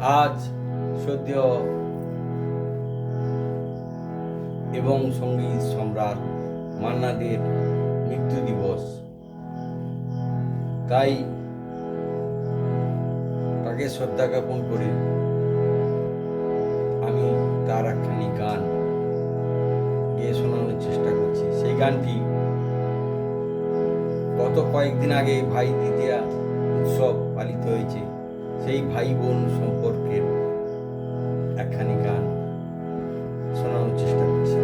আজ সদ্য এবং সংগীত সম্রাট মান্নাদের মৃত্যু দিবস। তাই তাকে শ্রদ্ধা জ্ঞাপন করে আমি তার একখানি গান গিয়ে শোনানোর চেষ্টা করছি। সেই গানটি গত কয়েকদিন আগে ভাই দ্বিতীয়া উৎসব পালিত হয়েছে। সেই ভাই বোন সম্পর্কের একখানি গান শোনানোর চেষ্টা করছি।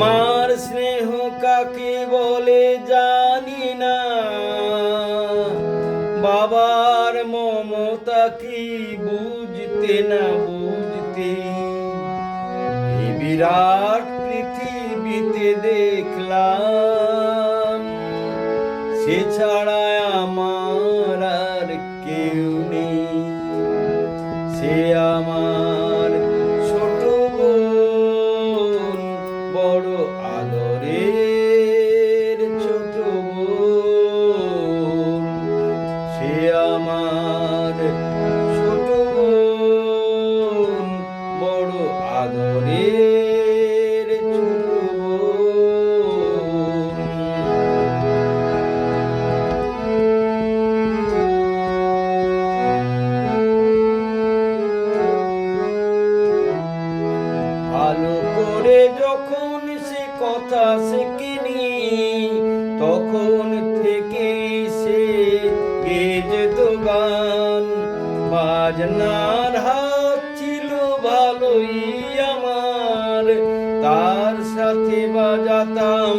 মার স্নেহ কাকে বলে জানি না। বাবার মমতা কি বুঝতে না বুঝতে। বিরাট পৃথিবীতে দেখলাম, সে ছাড়া সে আমার বাজনার হাত ছিল ভালোই আমার। তার সাথে বাজাতাম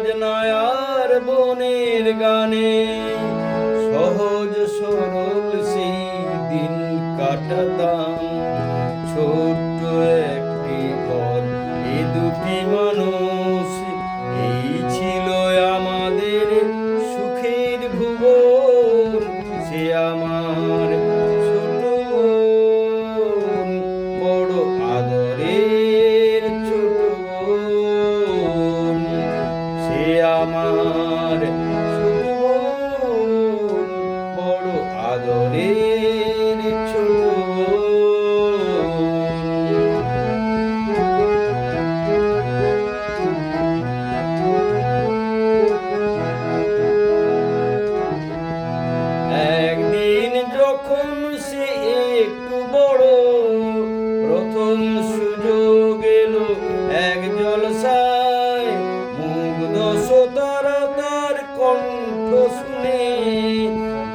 বাজনায় আর বোনের গানে। সহজ সরল সেই দিন কাটাতাম। ছোট্ট একটি ঘর এ দুটি মানুষ এক জলসায় মুগ্ধ শ্রোতারা তার কণ্ঠ শুনে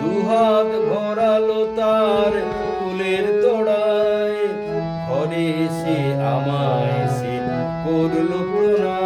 দুহাত ভরালো তার ফুলের তোড়ায়। ঘরে সে আমায় সে করল প্রণাম।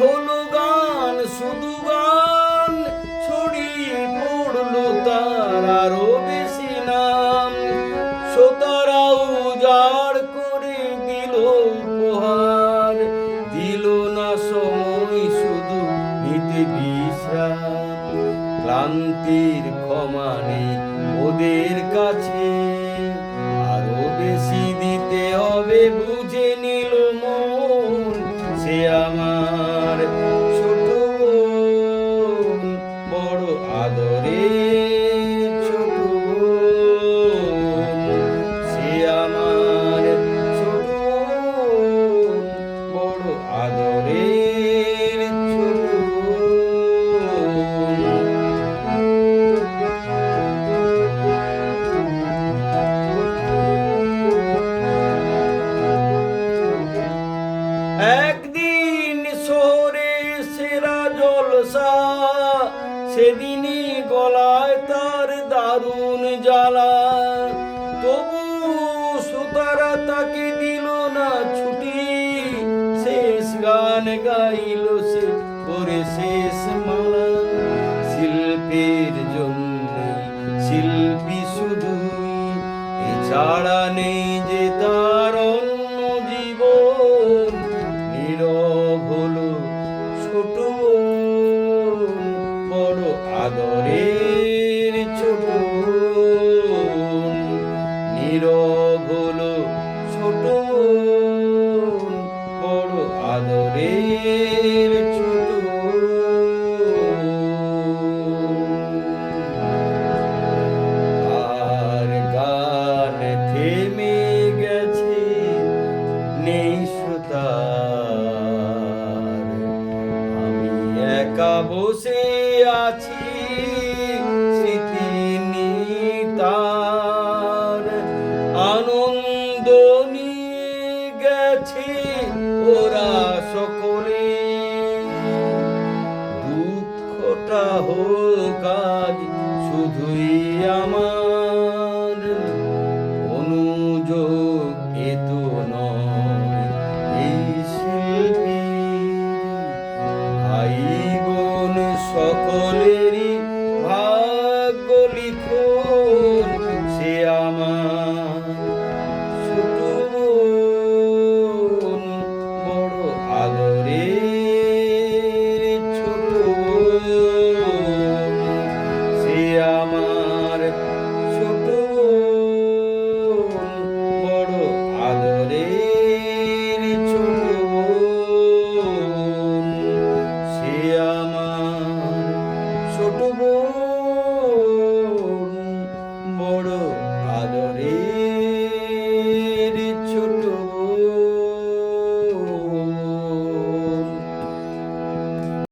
হলো গান শুধু গান, ছড়িয়ে পড়ল তার আরও বেশি নাম। শ্রোতারা উজাড় করে দিল উপহার, দিল না সময়, শুধু নিতে বিশ্রাম। ক্লান্তির ক্ষমা নেই ওদের কাছে, আরও বেশি দিতে হবে, বুঝে নিল মন। সে আমার ছোট জলসা সেদিনই গলায় তার দারুণ জ্বালা। তবু সুতারা তাকে দিল না ছুটি। শেষ গান গাইল সে করে শেষ মালা। শিল্পের জন্য, শিল্পী শুধুই এছাড়া নেই যে বড় ছোট। নীরব হলো ছোট বড় আদরের ছোট। আর গান থেমে গেছে নেই শ্রোতার আমি একা বসে আছি কাহো কাজ শুধুই আমার। অনুযোগ এত নয় এই শিল্পী ভাই বোন সকলেরই